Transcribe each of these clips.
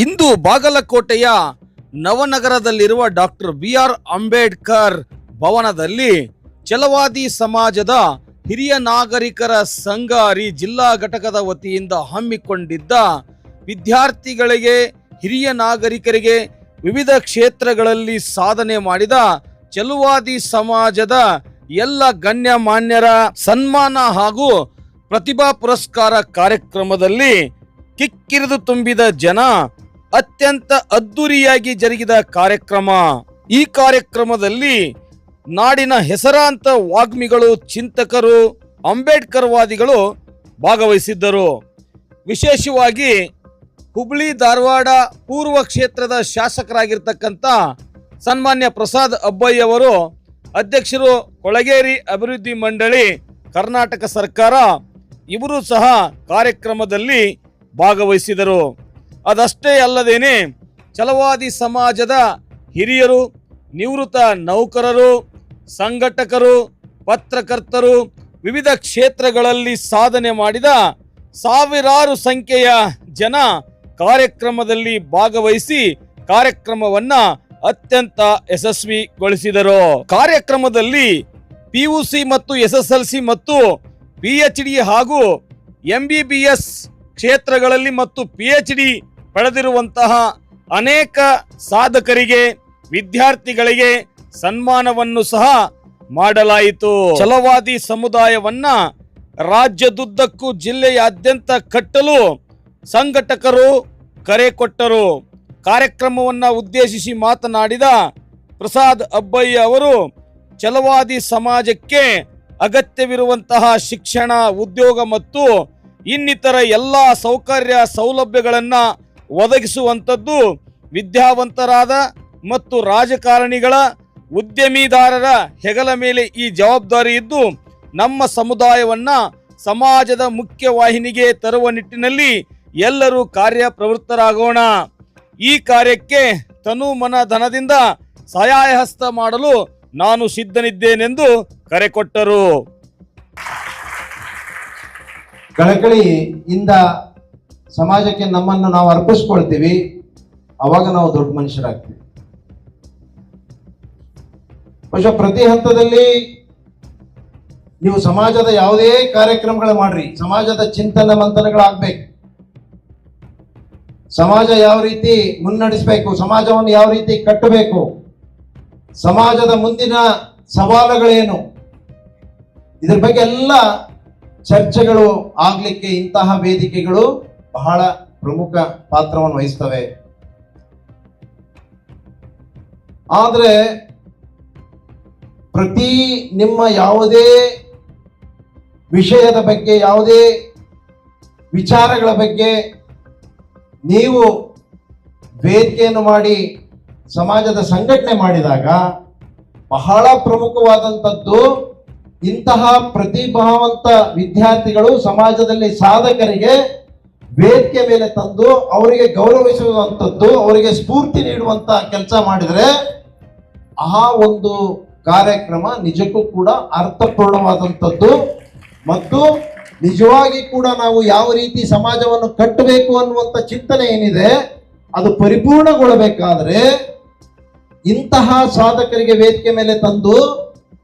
ಇಂದು ಬಾಗಲಕೋಟೆಯ ನವನಗರದಲ್ಲಿರುವ doctor B R Ambedkar ಭವನದಲ್ಲಿ ಚಲವಾದಿ ಸಮಾಜದ ಹಿರಿಯ ನಾಗರಿಕರ ಸಂಘಾರಿ ಜಿಲ್ಲಾ ಘಟಕದ ವತಿಯಿಂದ ಹಮ್ಮಿಕೊಂಡಿದ್ದ ವಿದ್ಯಾರ್ಥಿಗಳಿಗೆ, ಹಿರಿಯ ನಾಗರಿಕರಿಗೆ ವಿವಿಧ ಕ್ಷೇತ್ರಗಳಲ್ಲಿ ಸಾಧನೆ ಮಾಡಿದ ಚಲುವಾದಿ ಸಮಾಜದ ಎಲ್ಲ ಗಣ್ಯಮಾನ್ಯರ ಸನ್ಮಾನ ಹಾಗೂ ಪ್ರತಿಭಾ ಪುರಸ್ಕಾರ ಕಾರ್ಯಕ್ರಮದಲ್ಲಿ ಕಿಕ್ಕಿರಿದು ತುಂಬಿದ ಜನ ಅತ್ಯಂತ ಅದ್ದೂರಿಯಾಗಿ ಜರುಗಿದ ಕಾರ್ಯಕ್ರಮ. ಈ ಕಾರ್ಯಕ್ರಮದಲ್ಲಿ ನಾಡಿನ ಹೆಸರಾಂತ ವಾಗ್ಮಿಗಳು, ಚಿಂತಕರು, ಅಂಬೇಡ್ಕರ್ವಾದಿಗಳು ಭಾಗವಹಿಸಿದ್ದರು. ವಿಶೇಷವಾಗಿ ಹುಬ್ಳಿ, ಧಾರವಾಡ ಪೂರ್ವ ಕ್ಷೇತ್ರದ ಶಾಸಕರಾಗಿರ್ತಕ್ಕಂಥ ಸನ್ಮಾನ್ಯ ಪ್ರಸಾದ್ ಅಬ್ಬಯ್ಯವರು, ಅಧ್ಯಕ್ಷರು ಕೊಳಗೇರಿ ಅಭಿವೃದ್ಧಿ ಮಂಡಳಿ, ಕರ್ನಾಟಕ ಸರ್ಕಾರ, ಇವರು ಸಹ ಕಾರ್ಯಕ್ರಮದಲ್ಲಿ ಭಾಗವಹಿಸಿದರು ಅದಷ್ಟೇ ಅಲ್ಲದೇನೆ ಛಲವಾದಿ ಸಮಾಜದ ಹಿರಿಯರು, ನಿವೃತ್ತ ನೌಕರರು, ಸಂಘಟಕರು, ಪತ್ರಕರ್ತರು ವಿವಿಧ ಕ್ಷೇತ್ರಗಳಲ್ಲಿ ಸಾಧನೆ ಮಾಡಿದ ಸಾವಿರಾರು ಸಂಖ್ಯೆಯ ಜನ ಕಾರ್ಯಕ್ರಮದಲ್ಲಿ ಭಾಗವಹಿಸಿ ಕಾರ್ಯಕ್ರಮವನ್ನ ಅತ್ಯಂತ ಯಶಸ್ವಿಗೊಳಿಸಿದರು. ಕಾರ್ಯಕ್ರಮದಲ್ಲಿ ಪಿಯುಸಿ ಮತ್ತು ಎಸ್ಎಸ್ಎಲ್ಸಿ ಮತ್ತು ಪಿ ಎಚ್ ಡಿ ಹಾಗೂ ಎಂಬಿಬಿಎಸ್ ಕ್ಷೇತ್ರಗಳಲ್ಲಿ ಮತ್ತು ಪಿ ಎಚ್ ಡಿ ಪಡೆದಿರುವಂತಹ ಅನೇಕ ಸಾಧಕರಿಗೆ, ವಿದ್ಯಾರ್ಥಿಗಳಿಗೆ ಸನ್ಮಾನವನ್ನು ಸಹ ಮಾಡಲಾಯಿತು. ಛಲವಾದಿ ಸಮುದಾಯವನ್ನ ರಾಜ್ಯದುದ್ದಕ್ಕೂ ಜಿಲ್ಲೆಯಾದ್ಯಂತ ಕಟ್ಟಲು ಸಂಘಟಕರು ಕರೆ ಕೊಟ್ಟರು. ಕಾರ್ಯಕ್ರಮವನ್ನು ಉದ್ದೇಶಿಸಿ ಮಾತನಾಡಿದ ಪ್ರಸಾದ್ ಅಬ್ಬಯ್ಯ ಅವರು, ಛಲವಾದಿ ಸಮಾಜಕ್ಕೆ ಅಗತ್ಯವಿರುವಂತಹ ಶಿಕ್ಷಣ, ಉದ್ಯೋಗ ಮತ್ತು ಇನ್ನಿತರ ಎಲ್ಲ ಸೌಕರ್ಯ ಸೌಲಭ್ಯಗಳನ್ನು ಒದಗಿಸುವಂಥದ್ದು ವಿದ್ಯಾವಂತರಾದ ಮತ್ತು ರಾಜಕಾರಣಿಗಳ, ಉದ್ಯಮಿದಾರರ ಹೆಗಲ ಮೇಲೆ ಈ ಜವಾಬ್ದಾರಿ ಇದ್ದು ನಮ್ಮ ಸಮುದಾಯವನ್ನ ಸಮಾಜದ ಮುಖ್ಯ ವಾಹಿನಿಗೆ ತರುವ ನಿಟ್ಟಿನಲ್ಲಿ ಎಲ್ಲರೂ ಕಾರ್ಯಪ್ರವೃತ್ತರಾಗೋಣ. ಈ ಕಾರ್ಯಕ್ಕೆ ತನು ಮನ ಧನದಿಂದ ಸಹಾಯ ಹಸ್ತ ಮಾಡಲು ನಾನು ಸಿದ್ಧನಿದ್ದೇನೆಂದು ಕರೆ ಕೊಟ್ಟರು. ಕಳಕಳಿಯಿಂದ ಸಮಾಜಕ್ಕೆ ನಮ್ಮನ್ನು ನಾವು ಅರ್ಪಿಸ್ಕೊಳ್ತೀವಿ, ಅವಾಗ ನಾವು ದೊಡ್ಡ ಮನುಷ್ಯರಾಗ್ತೀವಿ. ಬಹುಶಃ ಪ್ರತಿ ಹಂತದಲ್ಲಿ ನೀವು ಸಮಾಜದ ಯಾವುದೇ ಕಾರ್ಯಕ್ರಮಗಳು ಮಾಡ್ರಿ, ಸಮಾಜದ ಚಿಂತನೆ ಮಂಥನಗಳಾಗಬೇಕು. ಸಮಾಜ ಯಾವ ರೀತಿ ಮುನ್ನಡೆಸಬೇಕು, ಸಮಾಜವನ್ನು ಯಾವ ರೀತಿ ಕಟ್ಟಬೇಕು, ಸಮಾಜದ ಮುಂದಿನ ಸವಾಲುಗಳೇನು, ಇದ್ರ ಬಗ್ಗೆ ಎಲ್ಲ ಚರ್ಚೆಗಳು ಆಗ್ಲಿಕ್ಕೆ ಇಂತಹ ವೇದಿಕೆಗಳು ಬಹಳ ಪ್ರಮುಖ ಪಾತ್ರವನ್ನು ವಹಿಸ್ತವೆ. ಆದರೆ ಪ್ರತಿ ನಿಮ್ಮ ಯಾವುದೇ ವಿಷಯದ ಬಗ್ಗೆ, ಯಾವುದೇ ವಿಚಾರಗಳ ಬಗ್ಗೆ ನೀವು ವೇದಿಕೆಯನ್ನು ಮಾಡಿ ಸಮಾಜದ ಸಂಘಟನೆ ಮಾಡಿದಾಗ ಬಹಳ ಪ್ರಮುಖವಾದಂಥದ್ದು ಇಂತಹ ಪ್ರತಿಭಾವಂತ ವಿದ್ಯಾರ್ಥಿಗಳು ಸಮಾಜದಲ್ಲಿ ಸಾಧಕರಿಗೆ ವೇದಿಕೆ ಮೇಲೆ ತಂದು ಅವರಿಗೆ ಗೌರವಿಸುವಂಥದ್ದು, ಅವರಿಗೆ ಸ್ಫೂರ್ತಿ ನೀಡುವಂತ ಕೆಲಸ ಮಾಡಿದರೆ ಆ ಒಂದು ಕಾರ್ಯಕ್ರಮ ನಿಜಕ್ಕೂ ಕೂಡ ಅರ್ಥಪೂರ್ಣವಾದಂಥದ್ದು. ಮತ್ತು ನಿಜವಾಗಿ ಕೂಡ ನಾವು ಯಾವ ರೀತಿ ಸಮಾಜವನ್ನು ಕಟ್ಟಬೇಕು ಅನ್ನುವಂಥ ಚಿಂತನೆ ಏನಿದೆ, ಅದು ಪರಿಪೂರ್ಣಗೊಳ್ಳಬೇಕಾದ್ರೆ ಇಂತಹ ಸಾಧಕರಿಗೆ ವೇದಿಕೆ ಮೇಲೆ ತಂದು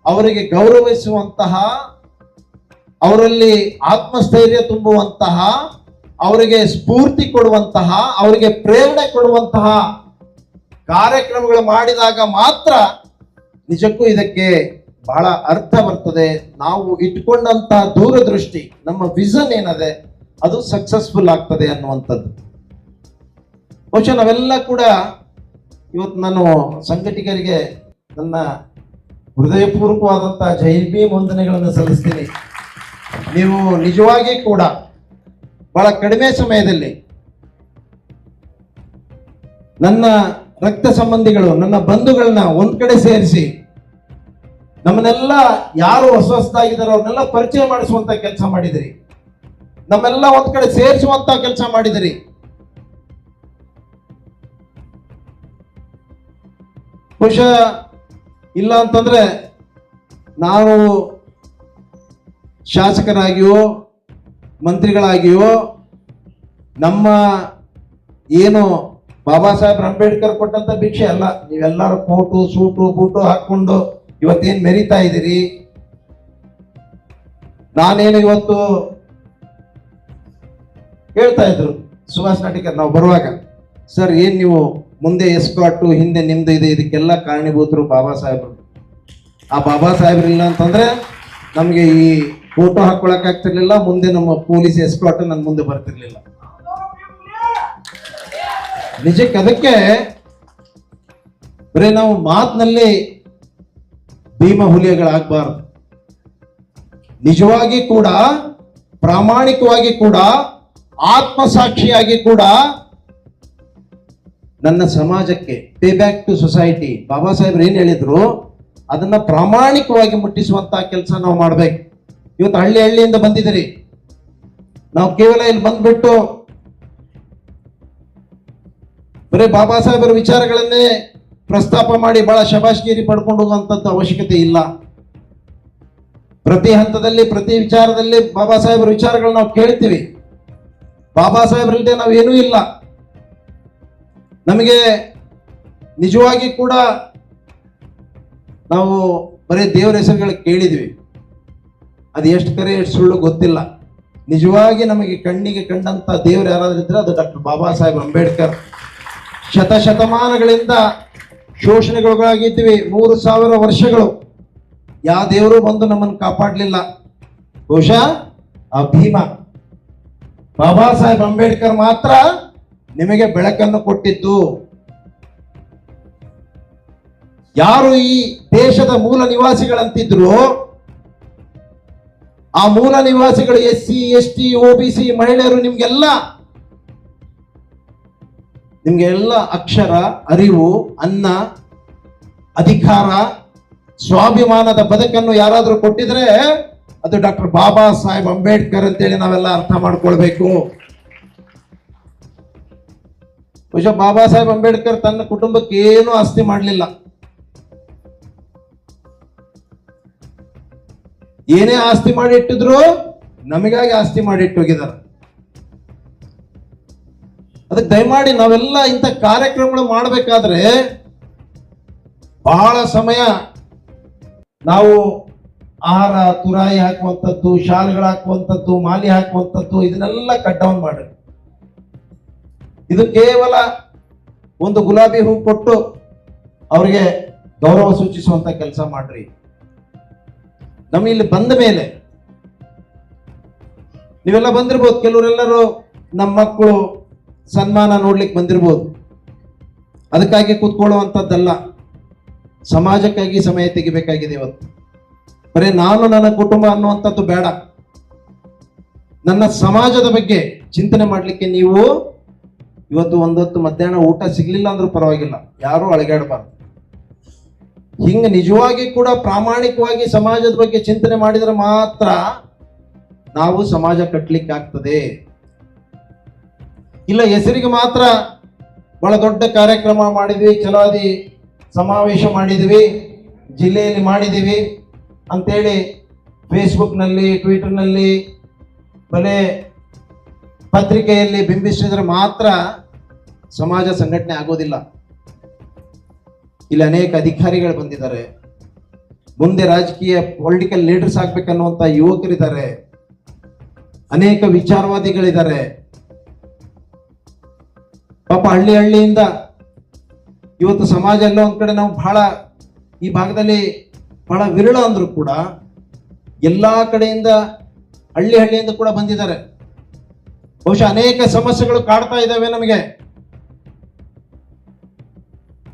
ಅವರಿಗೆ ಗೌರವಿಸುವಂತಹ, ಅವರಲ್ಲಿ ಆತ್ಮಸ್ಥೈರ್ಯ ತುಂಬುವಂತಹ, ಅವರಿಗೆ ಸ್ಫೂರ್ತಿ ಕೊಡುವಂತಹ, ಅವರಿಗೆ ಪ್ರೇರಣೆ ಕೊಡುವಂತಹ ಕಾರ್ಯಕ್ರಮಗಳು ಮಾಡಿದಾಗ ಮಾತ್ರ ನಿಜಕ್ಕೂ ಇದಕ್ಕೆ ಬಹಳ ಅರ್ಥ ಬರ್ತದೆ. ನಾವು ಇಟ್ಕೊಂಡಂತಹ ದೂರದೃಷ್ಟಿ, ನಮ್ಮ ವಿಷನ್ ಏನದೆ, ಅದು ಸಕ್ಸಸ್ಫುಲ್ ಆಗ್ತದೆ ಅನ್ನುವಂಥದ್ದು. ಬಹುಶಃ ನಾವೆಲ್ಲ ಕೂಡ ಇವತ್ತು ನಾನು ಸಂಘಟಿಕರಿಗೆ ನನ್ನ ಹೃದಯಪೂರ್ವಕವಾದಂತಹ ಜೈ ಭೀಮ್ ವಂದನೆಗಳನ್ನು ಸಲ್ಲಿಸ್ತೀನಿ. ನೀವು ನಿಜವಾಗಿ ಕೂಡ ಬಹಳ ಕಡಿಮೆ ಸಮಯದಲ್ಲಿ ನನ್ನ ರಕ್ತ ಸಂಬಂಧಿಗಳು, ನನ್ನ ಬಂಧುಗಳನ್ನ ಒಂದ್ ಕಡೆ ಸೇರಿಸಿ ನಮ್ಮನ್ನೆಲ್ಲ ಯಾರು ಹೊಸ ಹೊಸದಾಗಿದ್ದಾರೋ ಅವ್ರನ್ನೆಲ್ಲ ಪರಿಚಯ ಮಾಡಿಸುವಂತ ಕೆಲಸ ಮಾಡಿದಿರಿ. ನಮ್ಮೆಲ್ಲ ಒಂದ್ ಕಡೆ ಸೇರಿಸುವಂತ ಕೆಲಸ ಮಾಡಿದಿರಿ. ಬಹುಶಃ ಇಲ್ಲ ಅಂತಂದ್ರೆ ನಾವು ಶಾಸಕರಾಗಿಯೋ ಮಂತ್ರಿಗಳಾಗಿಯೋ, ನಮ್ಮ ಏನು ಬಾಬಾ ಸಾಹೇಬ್ ಅಂಬೇಡ್ಕರ್ ಕೊಟ್ಟಂತ ಭಿಕ್ಷೆ ಅಲ್ಲ. ನೀವೆಲ್ಲರೂ ಕೋಟು ಸೂಟು, ಬೂಟು ಹಾಕೊಂಡು ಇವತ್ತೇನ್ ಮೆರಿತಾ ಇದ್ದೀರಿ? ನಾನೇನು ಇವತ್ತು ಹೇಳ್ತಾ ಇದ್ರು? ಸುಭಾಷ್ ನಾಟಿಕರ್, ನಾವು ಬರುವಾಗ. ಸರ್, ಏನು ನೀವು ಮುಂದೆ ಎಸ್ಕಾಟು ಹಿಂದೆ ನಿಮ್ದು ಇದೆ, ಇದಕ್ಕೆಲ್ಲ ಕಾರಣೀಭೂತರು ಬಾಬಾ ಸಾಹೇಬ್ರು. ಆ ಬಾಬಾ ಸಾಹೇಬ್ರು ಇಲ್ಲ ಅಂತಂದ್ರೆ ನಮಗೆ ಈ ಫೋಟೋ ಹಾಕೊಳಕ್ ಆಗ್ತಿರ್ಲಿಲ್ಲ, ಮುಂದೆ ನಮ್ಮ ಪೊಲೀಸ್ ಎಸ್ಕಾಟ್ ನನ್ ಮುಂದೆ ಬರ್ತಿರ್ಲಿಲ್ಲ. ನಿಜಕ್ಕೆ ಅದಕ್ಕೆ ಬರೀ ನಾವು ಮಾತಿನಲ್ಲಿ ಭೀಮ ಹುಲಿಯಗಳಾಗಬಾರ್ದು ನಿಜವಾಗಿ ಕೂಡ, ಪ್ರಾಮಾಣಿಕವಾಗಿ ಕೂಡ, ಆತ್ಮಸಾಕ್ಷಿಯಾಗಿ ಕೂಡ ನನ್ನ ಸಮಾಜಕ್ಕೆ pay back to society Baba ಸಾಹೇಬ್ರು ಏನು ಹೇಳಿದ್ರು? ಅದನ್ನ ಪ್ರಾಮಾಣಿಕವಾಗಿ ಮುಟ್ಟಿಸುವಂತ ಕೆಲಸ ನಾವು ಮಾಡ್ಬೇಕು. ಇವತ್ತು ಹಳ್ಳಿ ಹಳ್ಳಿಯಿಂದ ಬಂದಿದ್ದೀರಿ. ನಾವು ಕೇವಲ ಇಲ್ಲಿ ಬಂದ್ಬಿಟ್ಟು ಬರೀ ಬಾಬಾ ಸಾಹೇಬರ ವಿಚಾರಗಳನ್ನೇ ಪ್ರಸ್ತಾಪ ಮಾಡಿ ಬಹಳ ಶಬಾಷ್ಗಿರಿ ಪಡ್ಕೊಂಡು ಹೋಗುವಂಥದ್ದು ಅವಶ್ಯಕತೆ ಇಲ್ಲ. ಪ್ರತಿ ಹಂತದಲ್ಲಿ, ಪ್ರತಿ ವಿಚಾರದಲ್ಲಿ ಬಾಬಾ ಸಾಹೇಬರ ವಿಚಾರಗಳನ್ನ ನಾವು ಕೇಳ್ತೀವಿ. ಬಾಬಾ ಸಾಹೇಬ್ರಲ್ಲಿ ನಾವು ಏನೂ ಇಲ್ಲ. ನಮಗೆ ನಿಜವಾಗಿ ಕೂಡ ನಾವು ಬರೀ ದೇವರ ಹೆಸರುಗಳು ಕೇಳಿದ್ವಿ. ಅದು ಎಷ್ಟು ಕರೆ, ಎಷ್ಟು ಸುಳ್ಳು ಗೊತ್ತಿಲ್ಲ. ನಿಜವಾಗಿ ನಮಗೆ ಕಣ್ಣಿಗೆ ಕಂಡಂತ ದೇವರು ಯಾರಾದ್ರೂ ಇದ್ರೆ ಅದು ಡಾಕ್ಟರ್ ಬಾಬಾ ಸಾಹೇಬ್ ಅಂಬೇಡ್ಕರ್. ಶತಶತಮಾನಗಳಿಂದ ಶೋಷಣೆಗೊಳಗಾಗಿದ್ವಿ ಮೂರು ಸಾವಿರ ವರ್ಷಗಳು. ಯಾವ ದೇವರು ಬಂದು ನಮ್ಮನ್ನು ಕಾಪಾಡಲಿಲ್ಲ. ಬಹುಶಃ ಆ ಭೀಮ ಬಾಬಾ ಸಾಹೇಬ್ ಅಂಬೇಡ್ಕರ್ ಮಾತ್ರ ನಿಮಗೆ ಬೆಳಕನ್ನು ಕೊಟ್ಟಿದ್ದು. ಯಾರು ಈ ದೇಶದ ಮೂಲ ನಿವಾಸಿಗಳಂತಿದ್ರು? ಆ ಮೂಲ ನಿವಾಸಿಗಳು S C S T O B C ಮಹಿಳೆಯರು ನಿಮ್ಗೆಲ್ಲ, ನಿಮ್ಗೆ ಎಲ್ಲ ಅಕ್ಷರ, ಅರಿವು, ಅನ್ನ, ಅಧಿಕಾರ, ಸ್ವಾಭಿಮಾನದ ಬದುಕನ್ನು ಯಾರಾದರೂ ಕೊಟ್ಟಿದ್ರೆ ಅದು ಡಾಕ್ಟರ್ ಬಾಬಾ ಸಾಹೇಬ್ ಅಂಬೇಡ್ಕರ್ ಅಂತೇಳಿ ನಾವೆಲ್ಲ ಅರ್ಥ ಮಾಡ್ಕೊಳ್ಬೇಕು. ಬಹುಶಃ ಬಾಬಾ ಸಾಹೇಬ್ ಅಂಬೇಡ್ಕರ್ ತನ್ನ ಕುಟುಂಬಕ್ಕೆ ಏನು ಆಸ್ತಿ ಮಾಡಲಿಲ್ಲ. ಏನೇ ಆಸ್ತಿ ಮಾಡಿಟ್ಟಿದ್ರು ನಮಗಾಗಿ ಆಸ್ತಿ ಮಾಡಿಟ್ಟು ಹೋಗಿದ್ದಾರೆ. ಅದಕ್ಕೆ ದಯಮಾಡಿ ನಾವೆಲ್ಲ ಇಂಥ ಕಾರ್ಯಕ್ರಮಗಳು ಮಾಡಬೇಕಾದ್ರೆ ಬಹಳ ಸಮಯ ನಾವು ಆಹಾರ, ತುರಾಯಿ ಹಾಕುವಂಥದ್ದು, ಶಾಲ್ಗಳು ಹಾಕುವಂಥದ್ದು, ಮಾಲಿ ಹಾಕುವಂಥದ್ದು, ಇದನ್ನೆಲ್ಲ ಕಟ್ ಡೌನ್ ಮಾಡಿ ಇದು ಕೇವಲ ಒಂದು ಗುಲಾಬಿ ಹೂ ಕೊಟ್ಟು ಅವರಿಗೆ ಗೌರವ ಸೂಚಿಸುವಂತ ಕೆಲಸ ಮಾಡ್ರಿ. ನಮಗೆ ಇಲ್ಲಿ ಬಂದ ಮೇಲೆ ನೀವೆಲ್ಲ ಬಂದಿರ್ಬೋದು, ಕೆಲವರೆಲ್ಲರೂ ನಮ್ಮ ಮಕ್ಕಳು ಸನ್ಮಾನ ನೋಡ್ಲಿಕ್ಕೆ ಬಂದಿರ್ಬೋದು. ಅದಕ್ಕಾಗಿ ಕೂತ್ಕೊಳ್ಳುವಂಥದ್ದಲ್ಲ ಸಮಾಜಕ್ಕಾಗಿ ಸಮಯ ತೆಗಿಬೇಕಾಗಿದೆ ಇವತ್ತು. ಬರೀ ನಾನು ನನ್ನ ಕುಟುಂಬ ಅನ್ನುವಂಥದ್ದು ಬೇಡ. ನನ್ನ ಸಮಾಜದ ಬಗ್ಗೆ ಚಿಂತನೆ ಮಾಡಲಿಕ್ಕೆ ನೀವು ಇವತ್ತು ಒಂದೊತ್ತು ಮಧ್ಯಾಹ್ನ ಊಟ ಸಿಗ್ಲಿಲ್ಲ ಅಂದ್ರೂ ಪರವಾಗಿಲ್ಲ. ಯಾರೂ ಅಳಗಾಡಬಾರ್ದು. ಹಿಂಗೆ ನಿಜವಾಗಿ ಕೂಡ ಪ್ರಾಮಾಣಿಕವಾಗಿ ಸಮಾಜದ ಬಗ್ಗೆ ಚಿಂತನೆ ಮಾಡಿದ್ರೆ ಮಾತ್ರ ನಾವು ಸಮಾಜ ಕಟ್ಟಲಿಕ್ಕೆ ಆಗ್ತದೆ ಇಲ್ಲ ಹೆಸರಿಗೆ ಮಾತ್ರ ಬಹಳ ದೊಡ್ಡ ಕಾರ್ಯಕ್ರಮ ಮಾಡಿದ್ವಿ ಚಲಾದಿ ಸಮಾವೇಶ ಮಾಡಿದ್ವಿ, ಜಿಲ್ಲೆಯಲ್ಲಿ ಮಾಡಿದ್ದೀವಿ ಅಂತೇಳಿ ಫೇಸ್ಬುಕ್ನಲ್ಲಿ ಟ್ವಿಟರ್ನಲ್ಲಿ ಬಲೆ ಪತ್ರಿಕೆಯಲ್ಲಿ ಬಿಂಬಿಸಿದ್ರೆ ಮಾತ್ರ ಸಮಾಜ ಸಂಘಟನೆ ಆಗೋದಿಲ್ಲ. ಇಲ್ಲಿ ಅನೇಕ ಅಧಿಕಾರಿಗಳು ಬಂದಿದ್ದಾರೆ. ಮುಂದೆ ರಾಜಕೀಯ ಪೊಲಿಟಿಕಲ್ ಲೀಡರ್ಸ್ ಆಗ್ಬೇಕನ್ನುವಂತ ಯುವಕರಿದ್ದಾರೆ. ಅನೇಕ ವಿಚಾರವಾದಿಗಳಿದ್ದಾರೆ. ಪಾಪ ಹಳ್ಳಿ ಹಳ್ಳಿಯಿಂದ ಇವತ್ತು ಸಮಾಜ ಎಲ್ಲ ಒಂದ್ ಕಡೆ ನಾವು ಬಹಳ ಈ ಭಾಗದಲ್ಲಿ ಬಹಳ ವಿರಳ ಅಂದ್ರು ಕೂಡ ಎಲ್ಲಾ ಕಡೆಯಿಂದ ಹಳ್ಳಿ ಹಳ್ಳಿಯಿಂದ ಕೂಡ ಬಂದಿದ್ದಾರೆ. ಬಹುಶಃ ಅನೇಕ ಸಮಸ್ಯೆಗಳು ಕಾಡ್ತಾ ಇದ್ದಾವೆ ನಮಗೆ.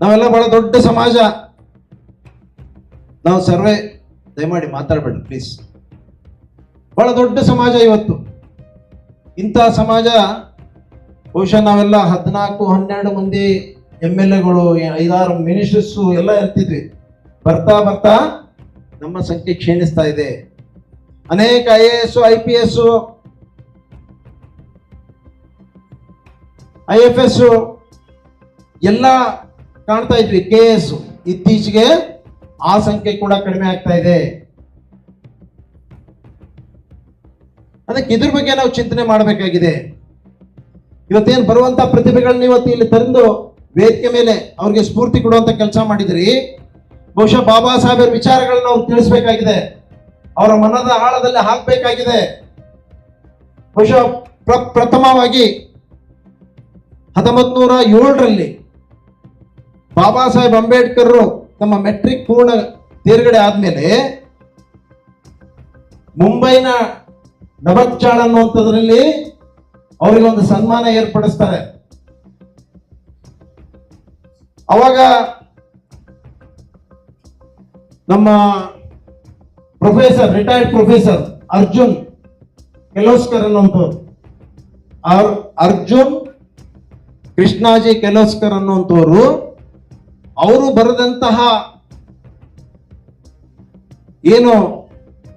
ನಾವೆಲ್ಲ ಬಹಳ ದೊಡ್ಡ ಸಮಾಜ. ನಾವು ಸರ್ವೆ, ದಯಮಾಡಿ ಮಾತಾಡಬೇಡ ಪ್ಲೀಸ್ ಬಹಳ ದೊಡ್ಡ ಸಮಾಜ ಇವತ್ತು. ಇಂತಹ ಸಮಾಜ, ಬಹುಶಃ ನಾವೆಲ್ಲ ಹದಿನಾಲ್ಕು, ಹನ್ನೆರಡು ಮಂದಿ ಎಂ ಎಲ್ ಎಗಳು ಐದಾರು ಮಿನಿಸ್ಟರ್ಸು ಎಲ್ಲ ಇರ್ತಿದ್ವಿ. ಬರ್ತಾ ಬರ್ತಾ ನಮ್ಮ ಸಂಖ್ಯೆ ಕ್ಷೀಣಿಸ್ತಾ ಇದೆ. ಅನೇಕ I A S, I P S I F S ಎಲ್ಲ ಕಾಣ್ತಾ ಇದ್ವಿ ಕೆ ಎಸ್ ಇತ್ತೀಚೆಗೆ ಆ ಸಂಖ್ಯೆ ಕೂಡ ಕಡಿಮೆ ಆಗ್ತಾ ಇದೆ. ಅದಕ್ಕೆ ಇದ್ರ ಬಗ್ಗೆ ನಾವು ಚಿಂತನೆ ಮಾಡಬೇಕಾಗಿದೆ. ಇವತ್ತೇನು ಬರುವಂತ ಪ್ರತಿಭೆಗಳನ್ನ ಇವತ್ತು ಇಲ್ಲಿ ತಂದು ವೇದಿಕೆ ಮೇಲೆ ಅವ್ರಿಗೆ ಸ್ಫೂರ್ತಿ ಕೊಡುವಂತ ಕೆಲಸ ಮಾಡಿದ್ರಿ. ಬಹುಶಃ ಬಾಬಾ ಸಾಹೇಬರ ವಿಚಾರಗಳನ್ನ ಅವ್ರು ತಿಳಿಸ್ಬೇಕಾಗಿದೆ. ಅವರ ಮನದ ಆಳದಲ್ಲಿ ಹಾಕಬೇಕಾಗಿದೆ. ಬಹುಶಃ ಪ್ರ- ಪ್ರಥಮವಾಗಿ ಹತ್ತೊಂಬತ್ ನೂರ ಏಳರಲ್ಲಿ ಬಾಬಾ ಸಾಹೇಬ್ ಅಂಬೇಡ್ಕರ್ ತಮ್ಮ ಮೆಟ್ರಿಕ್ ಪೂರ್ಣ ತೇರ್ಗಡೆ ಆದ್ಮೇಲೆ ಮುಂಬೈನ ನಬಕ್ಚಾಳ್ ಅನ್ನುವಂಥದ್ರಲ್ಲಿ ಅವರಿಗೆ ಒಂದು ಸನ್ಮಾನ ಏರ್ಪಡಿಸ್ತಾರೆ. ಅವಾಗ ನಮ್ಮ professor retired professor Arjun Keloskar ಅನ್ನುವಂಥವ್ರು. ಅರ್ ಅರ್ಜುನ್ ಕೃಷ್ಣಾಜಿ ಕೆಲೋಸ್ಕರ್ ಅನ್ನುವಂಥವರು, ಅವರು ಬರೆದಂತಹ ಏನು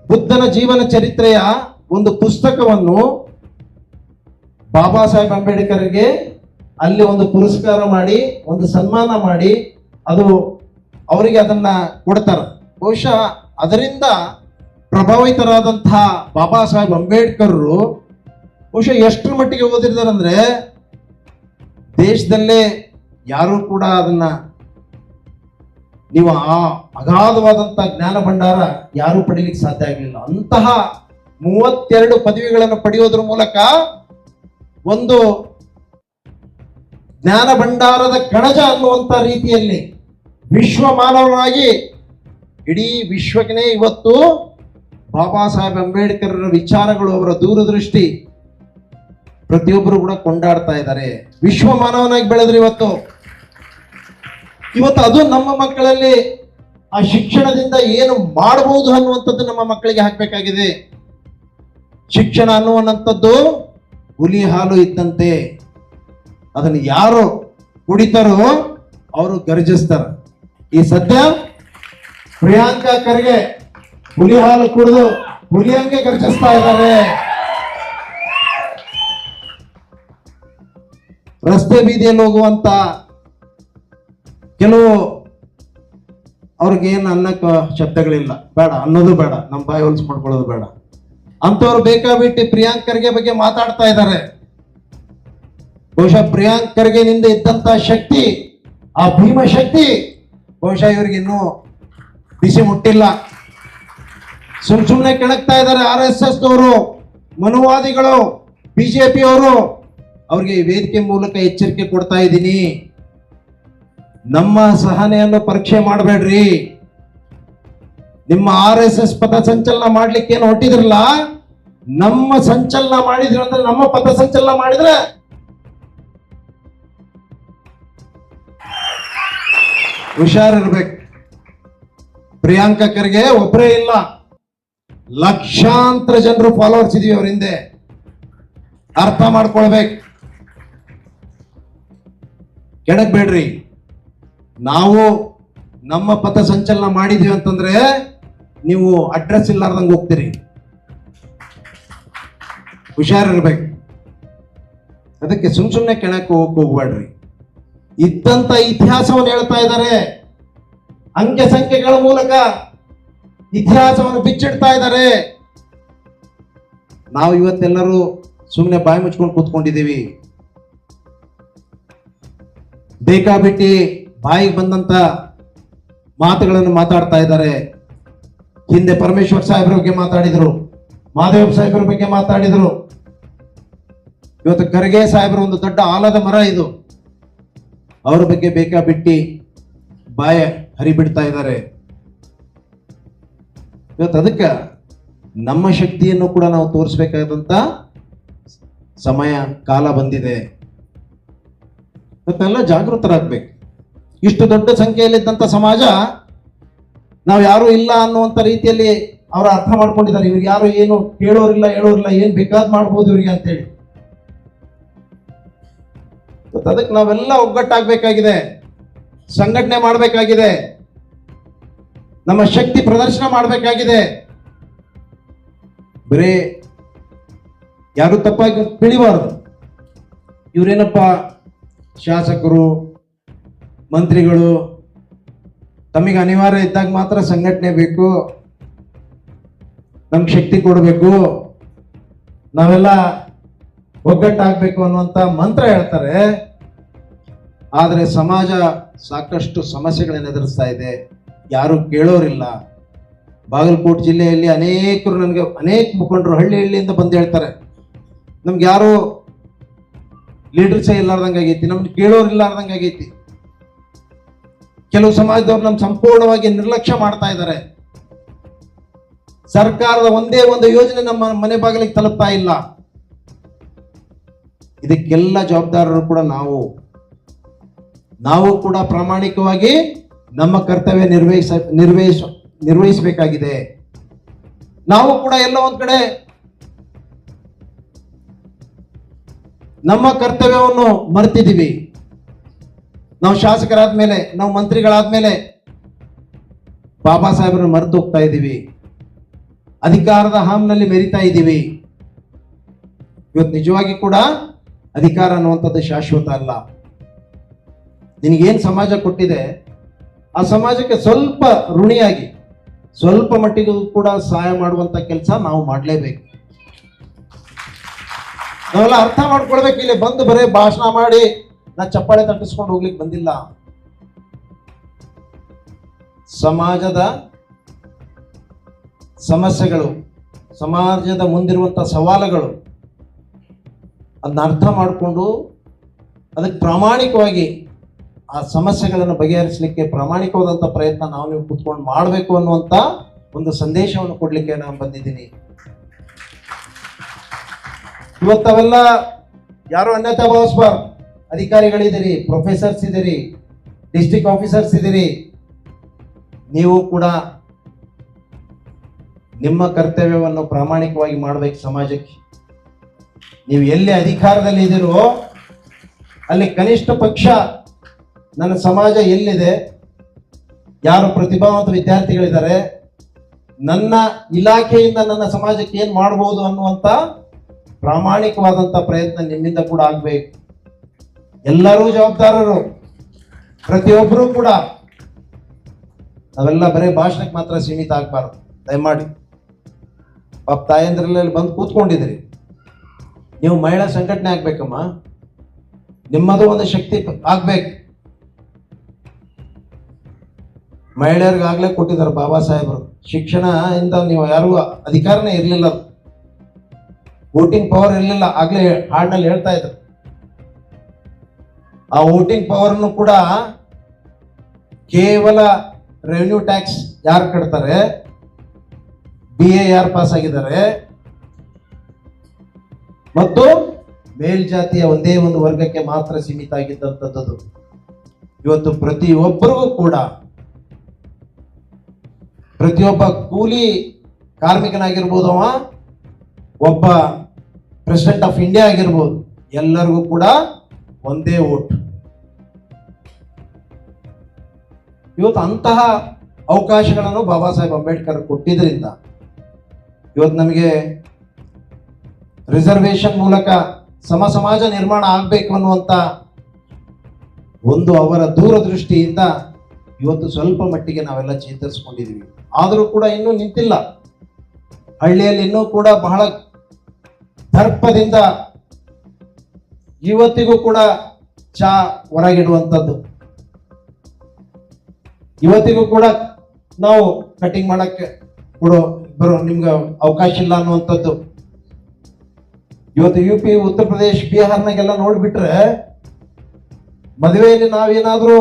ಬುದ್ಧನ ಜೀವನ ಚರಿತ್ರೆಯ ಒಂದು ಪುಸ್ತಕವನ್ನು ಬಾಬಾ ಸಾಹೇಬ್ ಅಂಬೇಡ್ಕರ್ಗೆ ಅಲ್ಲಿ ಒಂದು ಪುರಸ್ಕಾರ ಮಾಡಿ, ಒಂದು ಸನ್ಮಾನ ಮಾಡಿ, ಅದು ಅವರಿಗೆ ಅದನ್ನ ಕೊಡ್ತಾರೆ. ಬಹುಶಃ ಅದರಿಂದ ಪ್ರಭಾವಿತರಾದಂತಹ ಬಾಬಾ ಸಾಹೇಬ್ ಅಂಬೇಡ್ಕರ್ ಬಹುಶಃ ಎಷ್ಟರ ಮಟ್ಟಿಗೆ ಓದಿರ್ತಾರೆ ಅಂದ್ರೆ ದೇಶದಲ್ಲೇ ಯಾರು ಕೂಡ ಅದನ್ನ ನೀವು ಆ ಅಗಾಧವಾದಂತಹ ಜ್ಞಾನ ಭಂಡಾರ ಯಾರು ಪಡೀಲಿಕ್ಕೆ ಸಾಧ್ಯ ಆಗಲಿಲ್ಲ. ಅಂತಹ ಮೂವತ್ತೆರಡು ಪದವಿಗಳನ್ನು ಪಡೆಯೋದ್ರ ಮೂಲಕ ಒಂದು ಜ್ಞಾನ ಭಂಡಾರದ ಕಣಜ ಅನ್ನುವಂತ ರೀತಿಯಲ್ಲಿ ವಿಶ್ವ ಮಾನವನಾಗಿ ಇಡೀ ವಿಶ್ವಕ್ಕೆ ಇವತ್ತು ಬಾಬಾ ಸಾಹೇಬ್ ಅಂಬೇಡ್ಕರ್ ವಿಚಾರಗಳು ಅವರ ದೂರದೃಷ್ಟಿ ಪ್ರತಿಯೊಬ್ಬರು ಕೂಡ ಕೊಂಡಾಡ್ತಾ ಇದ್ದಾರೆ. ವಿಶ್ವ ಮಾನವನಾಗಿ ಬೆಳೆದ್ರೆ ಇವತ್ತು. ಇವತ್ತು ಅದು ನಮ್ಮ ಮಕ್ಕಳಲ್ಲಿ ಆ ಶಿಕ್ಷಣದಿಂದ ಏನು ಮಾಡಬಹುದು ಅನ್ನುವಂಥದ್ದು ನಮ್ಮ ಮಕ್ಕಳಿಗೆ ಹಾಕಬೇಕಾಗಿದೆ. ಶಿಕ್ಷಣ ಅನ್ನುವಂಥದ್ದು ಹುಲಿ ಹಾಲು ಇದ್ದಂತೆ. ಅದನ್ನು ಯಾರು ಕುಡಿತಾರೋ ಅವರು ಗರ್ಜಿಸ್ತಾರ. ಈ ಸದ್ಯ ಪ್ರಿಯಾಂಕಾ ಖರ್ಗೆ ಹುಲಿ ಹಾಲು ಕುಡಿದು ಹುಲಿಯಂಗೆ ಗರ್ಜಿಸ್ತಾ ಇದ್ದಾರೆ. ರಸ್ತೆ ಬೀದಿಯಲ್ಲಿ ಹೋಗುವಂತ ಕೆಲವು ಅವ್ರಿಗೇನು ಅನ್ನಕ್ಕ ಶಬ್ದಗಳಿಲ್ಲ. ಬೇಡ, ಅನ್ನೋದು ಬೇಡ. ನಮ್ಮ ಬಾಯಿ ಹೊಲ್ಸ್ ಮಾಡ್ಕೊಳ್ಳೋದು ಬೇಡ. ಅಂಥವ್ರು ಬೇಕಾಬಿಟ್ಟು ಪ್ರಿಯಾಂಕ್ ಖರ್ಗೆ ಬಗ್ಗೆ ಮಾತಾಡ್ತಾ ಇದ್ದಾರೆ. ಬಹುಶಃ ಪ್ರಿಯಾಂಕ್ ಖರ್ಗೆ ನಿಂದ ಇದ್ದಂತ ಶಕ್ತಿ, ಆ ಭೀಮ ಶಕ್ತಿ, ಬಹುಶಃ ಇವ್ರಿಗೆ ಇನ್ನೂ ಬಿಸಿ ಮುಟ್ಟಿಲ್ಲ. ಸುಮ್ ಸುಮ್ಮನೆ ಕೆಣಕ್ತಾ ಇದ್ದಾರೆ ಆರ್ ಎಸ್ ಎಸ್ ಅವರು ಮನುವಾದಿಗಳು ಬಿಜೆಪಿ ಅವರು. ಅವ್ರಿಗೆ ವೇದಿಕೆ ಮೂಲಕ ಎಚ್ಚರಿಕೆ ಕೊಡ್ತಾ ಇದ್ದೀನಿ. ನಮ್ಮ ಸಹನೆಯನ್ನು ಪರೀಕ್ಷೆ ಮಾಡಬೇಡ್ರಿ. ನಿಮ್ಮ ಆರ್ ಎಸ್ ಎಸ್ ಪಥ ಸಂಚಲನ ಮಾಡ್ಲಿಕ್ಕೆ ಏನು ಹೊಟ್ಟಿದ್ರಲ್ಲ ನಮ್ಮ ಸಂಚಲನ ಮಾಡಿದ್ರು ಅಂದ್ರೆ ನಮ್ಮ ಪಥ ಸಂಚಲನ ಮಾಡಿದ್ರೆ? ಹುಷಾರಿರ್ಬೇಕು. ಪ್ರಿಯಾಂಕಾ ಖರ್ಗೆ ಒಬ್ಬರೇ ಇಲ್ಲ. ಲಕ್ಷಾಂತರ ಜನರು ಫಾಲೋವರ್ಸ್ ಇದೀವಿ ಅವ್ರ ಹಿಂದೆ. ಅರ್ಥ ಮಾಡ್ಕೊಳ್ಬೇಕು. ಕೆಡಕ್ಬೇಡ್ರಿ ನಾವು ನಮ್ಮ ಪಥ ಸಂಚಲನ ಮಾಡಿದ್ವಿ ಅಂತಂದ್ರೆ ನೀವು ಅಡ್ರೆಸ್ ಇಲ್ಲಾರ್ದಂಗೆ ಹೋಗ್ತೀರಿ. ಹುಷಾರಿರ್ಬೇಕು. ಅದಕ್ಕೆ ಸುಮ್ ಸುಮ್ಮನೆ ಕೆಣಕ್ಕೆ ಹೋಗಕ್ ಹೋಗ್ಬೇಡ್ರಿ ಇದ್ದಂತ ಇತಿಹಾಸವನ್ನು ಹೇಳ್ತಾ ಇದ್ದಾರೆ ಅಂಕೆ ಸಂಖ್ಯೆಗಳ ಮೂಲಕ ಇತಿಹಾಸವನ್ನು ಬಿಚ್ಚಿಡ್ತಾ ಇದ್ದಾರೆ ನಾವು ಇವತ್ತೆಲ್ಲರೂ ಸುಮ್ಮನೆ ಬಾಯಿ ಮುಚ್ಕೊಂಡು ಕೂತ್ಕೊಂಡಿದ್ದೀವಿ ಬೇಕಾಬಿಟ್ಟಿ ಬಾಯಿಗೆ ಬಂದಂತ ಮಾತುಗಳನ್ನು ಮಾತಾಡ್ತಾ ಇದ್ದಾರೆ. ಹಿಂದೆ ಪರಮೇಶ್ವರ್ ಸಾಹೇಬ್ರ ಬಗ್ಗೆ ಮಾತಾಡಿದ್ರು, ಮಾದೇವ್ ಸಾಹೇಬ್ರ ಬಗ್ಗೆ ಮಾತಾಡಿದ್ರು. ಇವತ್ತು ಖರ್ಗೆ ಸಾಹೇಬ್ರ ಒಂದು ದೊಡ್ಡ ಆಲದ ಮರ ಇದು. ಅವರ ಬಗ್ಗೆ ಬೇಕಾಬಿಟ್ಟಿ ಬಾಯ ಹರಿಬಿಡ್ತಾ ಇದ್ದಾರೆ. ಇವತ್ತು ಅದಕ್ಕೆ ನಮ್ಮ ಶಕ್ತಿಯನ್ನು ಕೂಡ ನಾವು ತೋರಿಸ್ಬೇಕಾದಂಥ ಸಮಯ, ಕಾಲ ಬಂದಿದೆ. ಇವತ್ತೆಲ್ಲ ಜಾಗೃತರಾಗ್ಬೇಕು. ಇಷ್ಟು ದೊಡ್ಡ ಸಂಖ್ಯೆಯಲ್ಲಿದ್ದಂಥ ಸಮಾಜ ನಾವು ಯಾರು ಇಲ್ಲ ಅನ್ನುವಂಥ ರೀತಿಯಲ್ಲಿ ಅವರ ಅರ್ಥ ಮಾಡ್ಕೊಂಡಿದ್ದಾರೆ. ಇವ್ರಿಗೆ ಯಾರು ಏನು ಕೇಳೋರಿಲ್ಲ, ಹೇಳೋರಿಲ್ಲ, ಏನ್ ಬೇಕಾದ್ ಮಾಡ್ಬೋದು ಇವ್ರಿಗೆ ಅಂತೇಳಿ. ಅದಕ್ಕೆ ನಾವೆಲ್ಲ ಒಗ್ಗಟ್ಟಾಗಬೇಕಾಗಿದೆ. ಸಂಘಟನೆ ಮಾಡಬೇಕಾಗಿದೆ. ನಮ್ಮ ಶಕ್ತಿ ಪ್ರದರ್ಶನ ಮಾಡಬೇಕಾಗಿದೆ. ಬರೇ ಯಾರು ತಪ್ಪಾಗಿ ತಿಳಿಬಾರ್ದು. ಇವರೇನಪ್ಪ ಶಾಸಕರು, ಮಂತ್ರಿಗಳು, ತಮಗೆ ಅನಿವಾರ್ಯ ಇದ್ದಾಗ ಮಾತ್ರ ಸಂಘಟನೆ ಬೇಕು, ನಮ್ಗೆ ಶಕ್ತಿ ಕೊಡಬೇಕು, ನಾವೆಲ್ಲ ಒಗ್ಗಟ್ಟಾಗಬೇಕು ಅನ್ನುವಂಥ ಮಂತ್ರ ಹೇಳ್ತಾರೆ. ಆದರೆ ಸಮಾಜ ಸಾಕಷ್ಟು ಸಮಸ್ಯೆಗಳನ್ನು ಎದುರಿಸ್ತಾ ಇದೆ. ಯಾರು ಕೇಳೋರಿಲ್ಲ. ಬಾಗಲಕೋಟೆ ಜಿಲ್ಲೆಯಲ್ಲಿ ಅನೇಕರು ನನಗೆ ಅನೇಕ ಮುಖಂಡರು ಹಳ್ಳಿ ಹಳ್ಳಿಯಿಂದ ಬಂದು ಹೇಳ್ತಾರೆ. ನಮ್ಗೆ ಯಾರು ಲೀಡರ್ಸೇ ಇಲ್ಲಾರ್ದಂಗೆ ಆಗೈತಿ ನಮ್ಗೆ ಕೇಳೋರು ಇಲ್ಲಾರ್ದಂಗೆ ಆಗೈತಿ. ಕೆಲವು ಸಮಾಜದವ್ರು ನಮ್ಮ ಸಂಪೂರ್ಣವಾಗಿ ನಿರ್ಲಕ್ಷ್ಯ ಮಾಡ್ತಾ ಇದ್ದಾರೆ ಸರ್ಕಾರದ ಒಂದೇ ಒಂದು ಯೋಜನೆ ನಮ್ಮ ಮನೆ ಬಾಗಿಲಿಗೆ ತಲುಪ್ತಾ ಇಲ್ಲ. ಇದಕ್ಕೆಲ್ಲ ಜವಾಬ್ದಾರರು ಕೂಡ ನಾವು. ನಾವು ಕೂಡ ಪ್ರಾಮಾಣಿಕವಾಗಿ ನಮ್ಮ ಕರ್ತವ್ಯ ನಿರ್ವಹಿಸ ನಿರ್ವಹಿಸ ನಿರ್ವಹಿಸಬೇಕಾಗಿದೆ. ನಾವು ಕೂಡ ಎಲ್ಲ ಒಂದ್ ಕಡೆ ನಮ್ಮ ಕರ್ತವ್ಯವನ್ನು ಮರ್ತಿದ್ದೀವಿ. ನಾವು ಶಾಸಕರಾದ ಮೇಲೆ ನಾವು ಮಂತ್ರಿಗಳಾದ್ಮೇಲೆ ಬಾಬಾ ಸಾಹೇಬರನ್ನು ಮರೆತು ಹೋಗ್ತಾ ಇದ್ದೀವಿ. ಅಧಿಕಾರದ ಹಾಮ್ನಲ್ಲಿ ಮೆರಿತಾ ಇದ್ದೀವಿ. ಇವತ್ತು ನಿಜವಾಗಿ ಕೂಡ ಅಧಿಕಾರ ಅನ್ನುವಂಥದ್ದು ಶಾಶ್ವತ ಅಲ್ಲ. ನಿನಗೇನು ಸಮಾಜ ಕೊಟ್ಟಿದೆ? ಆ ಸಮಾಜಕ್ಕೆ ಸ್ವಲ್ಪ ಋಣಿಯಾಗಿ, ಸ್ವಲ್ಪ ಮಟ್ಟಿಗೂ ಕೂಡ ಸಹಾಯ ಮಾಡುವಂಥ ಕೆಲಸ ನಾವು ಮಾಡಲೇಬೇಕು. ನಾವೆಲ್ಲ ಅರ್ಥ ಮಾಡ್ಕೊಳ್ಬೇಕು. ಇಲ್ಲಿ ಬಂದು ಬರೀ ಭಾಷಣ ಮಾಡಿ. ನಾ ಚಪ್ಪಾಳೆ ತಟ್ಟಿಸ್ಕೊಂಡು ಹೋಗ್ಲಿಕ್ಕೆ ಬಂದಿಲ್ಲ. ಸಮಾಜದ ಸಮಸ್ಯೆಗಳು, ಸಮಾಜದ ಮುಂದಿರುವಂಥ ಸವಾಲುಗಳು ಅದನ್ನ ಅರ್ಥ ಮಾಡಿಕೊಂಡು ಅದಕ್ಕೆ ಪ್ರಾಮಾಣಿಕವಾಗಿ ಆ ಸಮಸ್ಯೆಗಳನ್ನು ಬಗೆಹರಿಸಲಿಕ್ಕೆ ಪ್ರಾಮಾಣಿಕವಾದಂಥ ಪ್ರಯತ್ನ ನಾವು ನೀವು ಕೂತ್ಕೊಂಡು ಮಾಡಬೇಕು ಅನ್ನುವಂಥ ಒಂದು ಸಂದೇಶವನ್ನು ಕೊಡಲಿಕ್ಕೆ ನಾನು ಬಂದಿದ್ದೀನಿ. ಇವತ್ತವೆಲ್ಲ ಯಾರು ಅನ್ಯತಾ ಭಾವಿಸ್ಬಾರ್ದು. ಅಧಿಕಾರಿಗಳಿದ್ದೀರಿ ಪ್ರೊಫೆಸರ್ಸ್ ಇದ್ದೀರಿ ಡಿಸ್ಟಿಕ್ ಆಫೀಸರ್ಸ್ ಇದ್ದೀರಿ. ನೀವು ಕೂಡ ನಿಮ್ಮ ಕರ್ತವ್ಯವನ್ನು ಪ್ರಾಮಾಣಿಕವಾಗಿ ಮಾಡಬೇಕು ಸಮಾಜಕ್ಕೆ. ನೀವು ಎಲ್ಲಿ ಅಧಿಕಾರದಲ್ಲಿ ಇದ್ದೀರೋ, ಅಲ್ಲಿ ಕನಿಷ್ಠ ಪಕ್ಷ ನನ್ನ ಸಮಾಜ ಎಲ್ಲಿದೆ, ಯಾರು ಪ್ರತಿಭಾವಂತ ವಿದ್ಯಾರ್ಥಿಗಳಿದ್ದಾರೆ, ನನ್ನ ಇಲಾಖೆಯಿಂದ ನನ್ನ ಸಮಾಜಕ್ಕೆ ಏನು ಮಾಡಬಹುದು ಅನ್ನುವಂತ ಪ್ರಾಮಾಣಿಕವಾದಂತ ಪ್ರಯತ್ನ ನಿಮ್ಮಿಂದ ಕೂಡ ಆಗ್ಬೇಕು. ಎಲ್ಲರೂ ಜವಾಬ್ದಾರರು. ಪ್ರತಿಯೊಬ್ಬರೂ ಕೂಡ. ನಾವೆಲ್ಲ ಬರೇ ಭಾಷಣಕ್ಕೆ ಮಾತ್ರ ಸೀಮಿತ ಆಗಬಾರ್ದು. ದಯಮಾಡಿ. ಪಾಪ ತಾಯಂದ್ರಲ್ಲಿ ಬಂದು ಕೂತ್ಕೊಂಡಿದ್ರಿ. ನೀವು ಮಹಿಳಾ ಸಂಘಟನೆ ಆಗ್ಬೇಕಮ್ಮ. ನಿಮ್ಮದು ಒಂದು ಶಕ್ತಿ ಆಗ್ಬೇಕು. ಮಹಿಳೆಯರಿಗಾಗಲೇ ಕೊಟ್ಟಿದ್ದಾರೆ ಬಾಬಾ ಸಾಹೇಬರು. ಶಿಕ್ಷಣ ಇಂದ ನೀವು ಯಾರಿಗೂ ಅಧಿಕಾರನೇ ಇರಲಿಲ್ಲ ವೋಟಿಂಗ್ ಪವರ್ ಇರಲಿಲ್ಲ. ಆಗ್ಲೇ ಹಾಡಿನಲ್ಲಿ ಹೇಳ್ತಾ ಇದ್ರು. ಆ ವೋಟಿಂಗ್ ಪವರ್ ಕೂಡ ಕೇವಲ ರೆವಿನ್ಯೂ ಟ್ಯಾಕ್ಸ್ ಯಾರು ಕಟ್ತಾರೆ? ಬಿ ಎ ಯಾರು ಪಾಸ್ ಆಗಿದ್ದಾರೆ. ಮತ್ತು ಮೇಲ್ಜಾತಿಯ ಒಂದೇ ಒಂದು ವರ್ಗಕ್ಕೆ ಮಾತ್ರ ಸೀಮಿತ ಆಗಿದ್ದಂಥದ್ದು ಇವತ್ತು ಪ್ರತಿಯೊಬ್ಬರಿಗೂ ಕೂಡ ಪ್ರತಿಯೊಬ್ಬ ಕೂಲಿ ಕಾರ್ಮಿಕನಾಗಿರ್ಬೋದು ಅವ ಒಬ್ಬ ಪ್ರೆಸಿಡೆಂಟ್ ಆಫ್ ಇಂಡಿಯಾ ಆಗಿರ್ಬೋದು, ಎಲ್ಲರಿಗೂ ಕೂಡ ಒಂದೇ ಓಟ್ ಇವತ್ತು ಅಂತಹ ಅವಕಾಶಗಳನ್ನು ಬಾಬಾ ಸಾಹೇಬ್ ಅಂಬೇಡ್ಕರ್ ಕೊಟ್ಟಿದ್ದರಿಂದ ಇವತ್ತು ನಮಗೆ ರಿಸರ್ವೇಶನ್ ಮೂಲಕ ಸಮ ಸಮಾಜ ನಿರ್ಮಾಣ ಆಗಬೇಕು ಅನ್ನುವಂಥ ಒಂದು ಅವರ ದೂರದೃಷ್ಟಿಯಿಂದ ಇವತ್ತು ಸ್ವಲ್ಪ ಮಟ್ಟಿಗೆ ನಾವೆಲ್ಲ ಚೇತರಿಸ್ಕೊಂಡಿದ್ದೀವಿ. ಆದರೂ ಕೂಡ ಇನ್ನೂ ನಿಂತಿಲ್ಲ. ಹಳ್ಳಿಯಲ್ಲಿ ಇನ್ನೂ ಕೂಡ ಬಹಳ ದರ್ಪದಿಂದ ಇವತ್ತಿಗೂ ಕೂಡ ಚಾ ಹೊರಗಿಡುವಂಥದ್ದು. ಇವತ್ತಿಗೂ ಕೂಡ ನಾವು ಕಟಿಂಗ್ ಮಾಡಕ್ಕೆ ಕೊಡೋ ಬರೋ ನಿಮ್ಗೆ ಅವಕಾಶ ಇಲ್ಲ ಅನ್ನುವಂಥದ್ದು. ಇವತ್ತು ಯು ಪಿ ಉತ್ತರ ಪ್ರದೇಶ, ಬಿಹಾರ್ನಾಗೆಲ್ಲ ನೋಡ್ಬಿಟ್ರೆ ಮದುವೆಯಲ್ಲಿ ನಾವೇನಾದ್ರೂ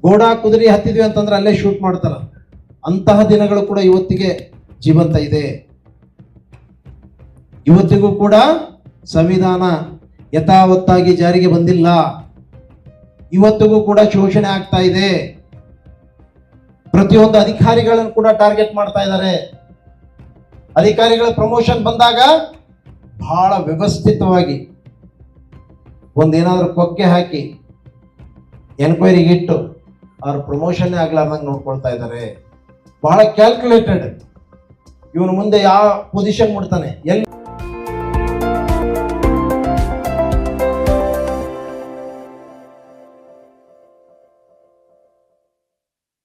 ಗೋಡಾ, ಕುದುರೆ ಹತ್ತಿದ್ವಿ ಅಂತಂದ್ರೆ ಅಲ್ಲೇ ಶೂಟ್ ಮಾಡ್ತಾರ. ಅಂತಹ ದಿನಗಳು ಕೂಡ ಇವತ್ತಿಗೆ ಜೀವಂತ ಇದೆ. ಇವತ್ತಿಗೂ ಕೂಡ ಸಂವಿಧಾನ ಯಥಾವತ್ತಾಗಿ ಜಾರಿಗೆ ಬಂದಿಲ್ಲ. ಇವತ್ತಿಗೂ ಕೂಡ ಶೋಷಣೆ ಆಗ್ತಾ ಇದೆ. ಪ್ರತಿಯೊಂದು ಅಧಿಕಾರಿಗಳನ್ನು ಕೂಡ ಟಾರ್ಗೆಟ್ ಮಾಡ್ತಾ ಇದ್ದಾರೆ. ಅಧಿಕಾರಿಗಳ ಪ್ರಮೋಷನ್ ಬಂದಾಗ ಬಹಳ ವ್ಯವಸ್ಥಿತವಾಗಿ ಒಂದೇನಾದ್ರೂ ಕೊಕ್ಕೆ ಹಾಕಿ ಎನ್ಕ್ವೈರಿಗೆ ಇಟ್ಟು ಅವ್ರ ಪ್ರಮೋಷನ್ ಆಗ್ಲಾರ್ದಂಗೆ ನೋಡ್ಕೊಳ್ತಾ ಇದ್ದಾರೆ. ಬಹಳ ಕ್ಯಾಲ್ಕುಲೇಟೆಡ್. ಇವನು ಮುಂದೆ ಯಾವ ಪೊಸಿಷನ್ ಮುಡ್ತಾನೆ ಎಲ್ಲಿ